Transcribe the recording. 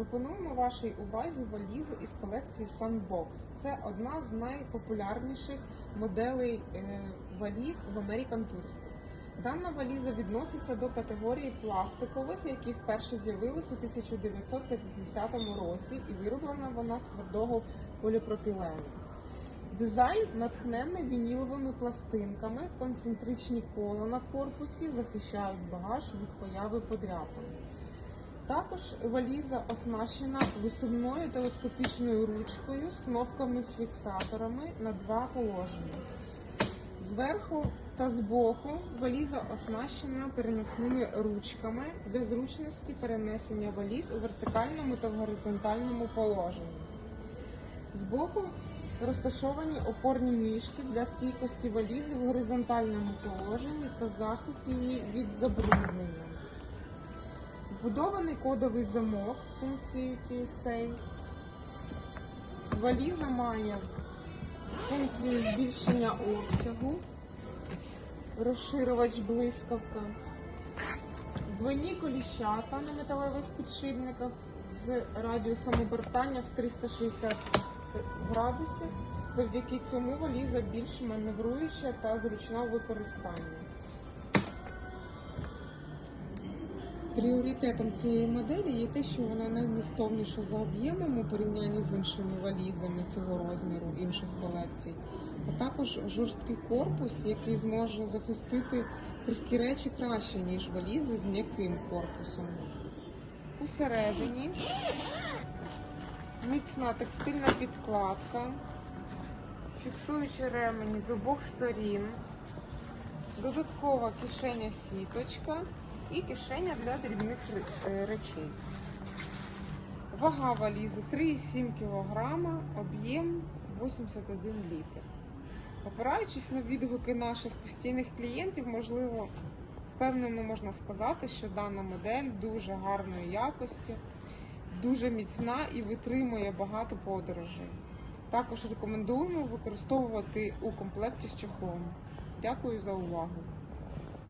Пропонуємо вашій увазі валізу із колекції Sunbox. Це одна з найпопулярніших моделей е, валіз в American Tourister. Дана валіза відноситься до категорії пластикових, які вперше з'явились у 1950 році, і вироблена вона з твердого поліпропілену. Дизайн натхнений вініловими пластинками, концентричні кола на корпусі захищають багаж від появи подряпин. Також валіза оснащена висувною телескопічною ручкою з кнопками-фіксаторами на два положення. Зверху та збоку валіза оснащена переносними ручками для зручності перенесення валіз у вертикальному та в горизонтальному положенні. Збоку розташовані опорні ніжки для стійкості валізи в горизонтальному положенні та захист її від забруднення. Вбудований кодовий замок з функцією TSA. Валіза має функцію збільшення обсягу, розширювач блискавка, двойні коліщата на металевих підшипниках з радіусом обертання в 360 градусів. Завдяки цьому валіза більш маневруюча та зручна у використанні. Пріоритетом цієї моделі є те, що вона найвмістовніша за об'ємом у порівнянні з іншими валізами цього розміру інших колекцій, а також жорсткий корпус, який зможе захистити крихкі речі краще, ніж валізи з м'яким корпусом. Усередині міцна текстильна підкладка, фіксуючі ремені з обох сторін, додаткова кишеня сіточка і кишеня для дрібних е, речей. Вага валізи 3,7 кг, об'єм 81 літр. Опираючись на відгуки наших постійних клієнтів, можливо, впевнено можна сказати, що дана модель дуже гарної якості, дуже міцна і витримує багато подорожей. Також рекомендуємо використовувати у комплекті з чохлом. Дякую за увагу!